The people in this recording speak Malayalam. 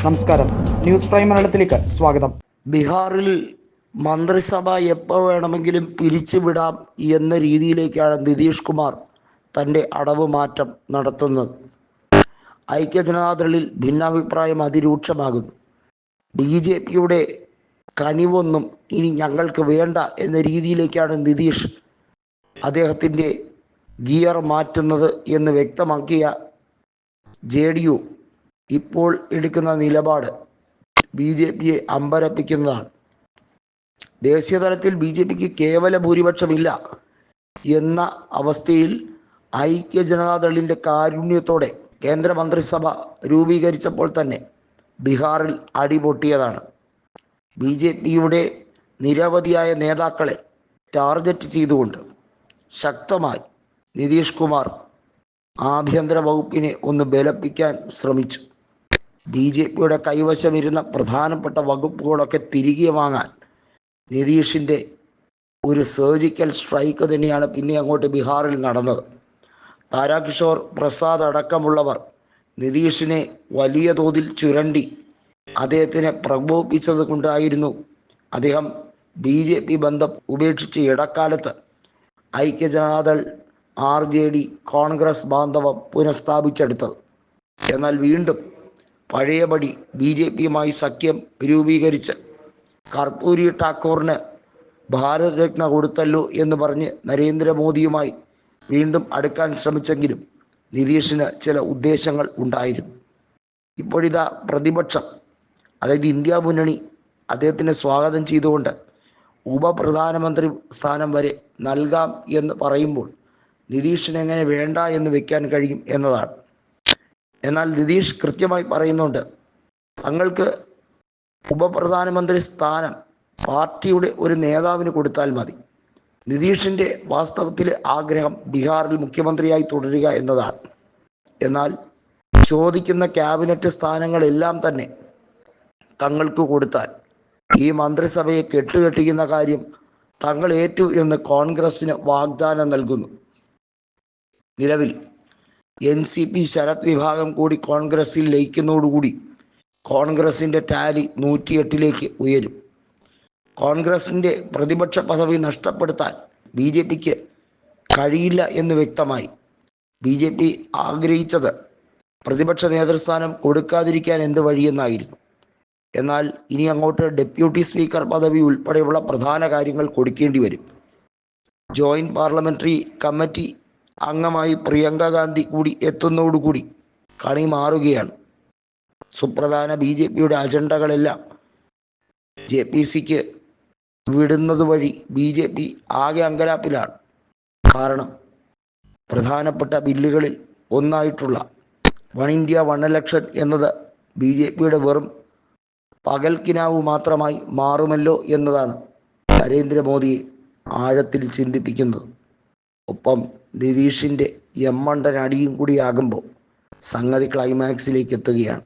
നമസ്കാരം. ന്യൂസ് പ്രൈം മലയാളത്തിലേക്ക് സ്വാഗതം. ബീഹാറിൽ മന്ത്രിസഭ എപ്പോൾ വേണമെങ്കിലും പിരിച്ചുവിടാം എന്ന രീതിയിലേക്കാണ് നിതീഷ് കുമാർ തന്റെ അടവ് മാറ്റം നടത്തുന്നത്. ഐക്യജനതാദളിൽ ഭിന്നാഭിപ്രായം അതിരൂക്ഷമാകുന്നു ബി ജെ പിയുടെ കനിവൊന്നും ഇനി ഞങ്ങൾക്ക് വേണ്ട എന്ന രീതിയിലേക്കാണ് നിതീഷ് അദ്ദേഹത്തിന്റെ ഗിയർ മാറ്റുന്നത് എന്ന് വ്യക്തമാക്കിയ ജെ ഡി യു ഇപ്പോൾ എടുക്കുന്ന നിലപാട് ബി ജെ പിയെ അമ്പരപ്പിക്കുന്നതാണ്. ദേശീയ തലത്തിൽ ബി ജെ പിക്ക് കേവല ഭൂരിപക്ഷമില്ല എന്ന അവസ്ഥയിൽ ഐക്യ ജനതാദളിന്റെ കാരുണ്യത്തോടെ കേന്ദ്രമന്ത്രിസഭ രൂപീകരിച്ചപ്പോൾ തന്നെ ബീഹാറിൽ അടിപൊട്ടിയതാണ്. ബി ജെ പിയുടെ നിരവധിയായ നേതാക്കളെ ടാർഗറ്റ് ചെയ്തുകൊണ്ട് ശക്തമായി നിതീഷ് കുമാർ ആഭ്യന്തര വകുപ്പിനെ ഒന്ന് ബലപ്പിക്കാൻ ശ്രമിച്ചു. ബി ജെ പിയുടെ കൈവശമിരുന്ന പ്രധാനപ്പെട്ട വകുപ്പുകളൊക്കെ തിരികെ വാങ്ങാൻ നിതീഷിന്റെ ഒരു സർജിക്കൽ സ്ട്രൈക്ക് തന്നെയാണ് പിന്നെ അങ്ങോട്ട് ബീഹാറിൽ നടന്നത്. താരാകിഷോർ പ്രസാദ് അടക്കമുള്ളവർ നിതീഷിനെ വലിയ തോതിൽ ചുരണ്ടി അദ്ദേഹത്തിനെ പ്രകോപിച്ചത് കൊണ്ടായിരുന്നു അദ്ദേഹം ബി ജെ പി ബന്ധം ഉപേക്ഷിച്ച് ഇടക്കാലത്ത് Aikyajanathadal R J D Congress ബാന്ധവം പുനഃസ്ഥാപിച്ചെടുത്തത്. എന്നാൽ വീണ്ടും പഴയപടി ബി ജെ പിയുമായി സഖ്യം രൂപീകരിച്ച് കർപ്പൂരി ഠാക്കൂറിന് ഭാരതരത്ന കൊടുത്തല്ലോ എന്ന് പറഞ്ഞ് നരേന്ദ്രമോദിയുമായി വീണ്ടും അടുക്കാൻ ശ്രമിച്ചെങ്കിലും നിതീഷിന് ചില ഉദ്ദേശങ്ങൾ ഉണ്ടായിരുന്നു. ഇപ്പോഴിതാ പ്രതിപക്ഷം അതായത് ഇന്ത്യ മുന്നണി അദ്ദേഹത്തിനെ സ്വാഗതം ചെയ്തുകൊണ്ട് ഉപപ്രധാനമന്ത്രി സ്ഥാനം വരെ നൽകാം എന്ന് പറയുമ്പോൾ നിതീഷിനെങ്ങനെ വേണ്ട എന്ന് വെക്കാൻ കഴിയും എന്നതാണ്. എന്നാൽ നിതീഷ് കൃത്യമായി പറയുന്നുണ്ട് തങ്ങൾക്ക് ഉപപ്രധാനമന്ത്രി സ്ഥാനം പാർട്ടിയുടെ ഒരു നേതാവിന് കൊടുത്താൽ മതി. നിതീഷിന്റെ വാസ്തവത്തിൽ ആഗ്രഹം ബീഹാറിൽ മുഖ്യമന്ത്രിയായി തുടരുക എന്നതാണ്. എന്നാൽ ചോദിക്കുന്ന ക്യാബിനറ്റ് സ്ഥാനങ്ങളെല്ലാം തന്നെ തങ്ങൾക്ക് കൊടുത്താൽ ഈ മന്ത്രിസഭയെ കെട്ടുകെട്ടിക്കുന്ന കാര്യം തങ്ങൾ ഏറ്റു എന്ന് കോൺഗ്രസിന് വാഗ്ദാനം നൽകുന്നു. നിലവിൽ എൻ സി പി ശരത് വിഭാഗം കൂടി കോൺഗ്രസിൽ ലയിക്കുന്നതോടുകൂടി കോൺഗ്രസിന്റെ ടാലി നൂറ്റിയെട്ടിലേക്ക് ഉയരും. കോൺഗ്രസിന്റെ പ്രതിപക്ഷ പദവി നഷ്ടപ്പെടുത്താൻ ബി ജെ പിക്ക് കഴിയില്ല എന്ന് വ്യക്തമായി ബി ജെ പി ആഗ്രഹിച്ചത് പ്രതിപക്ഷ നേതൃസ്ഥാനം കൊടുക്കാതിരിക്കാൻ എന്ത് വഴിയെന്നായിരുന്നു. എന്നാൽ ഇനി അങ്ങോട്ട് ഡെപ്യൂട്ടി സ്പീക്കർ പദവി ഉൾപ്പെടെയുള്ള പ്രധാന കാര്യങ്ങൾ കൊടുക്കേണ്ടി വരും. ജോയിന്റ് പാർലമെന്ററി കമ്മിറ്റി അംഗമായി പ്രിയങ്ക ഗാന്ധി കൂടി എത്തുന്നതോടുകൂടി കണി മാറുകയാണ്. സുപ്രധാന ബി ജെ പിയുടെ അജണ്ടകളെല്ലാം ജെ പി സിക്ക് വിടുന്നത് വഴി ബി ജെ പി ആകെ അങ്കലാപ്പിലാണ്. കാരണം പ്രധാനപ്പെട്ട ബില്ലുകളിൽ ഒന്നായിട്ടുള്ള വൺ ഇന്ത്യ വൺ ഇലക്ഷൻ എന്നത് ബി ജെ പിയുടെ വെറും പകൽക്കിനാവ് മാത്രമായി മാറുമല്ലോ എന്നതാണ് നരേന്ദ്രമോദിയെ ആഴത്തിൽ ചിന്തിപ്പിക്കുന്നത്. ഒപ്പം നിതീഷിന്റെ എമ്മണ്ടൻ അടിയും കൂടി ആകുമ്പോൾ സംഗതി ക്ലൈമാക്സിലേക്ക് എത്തുകയാണ്.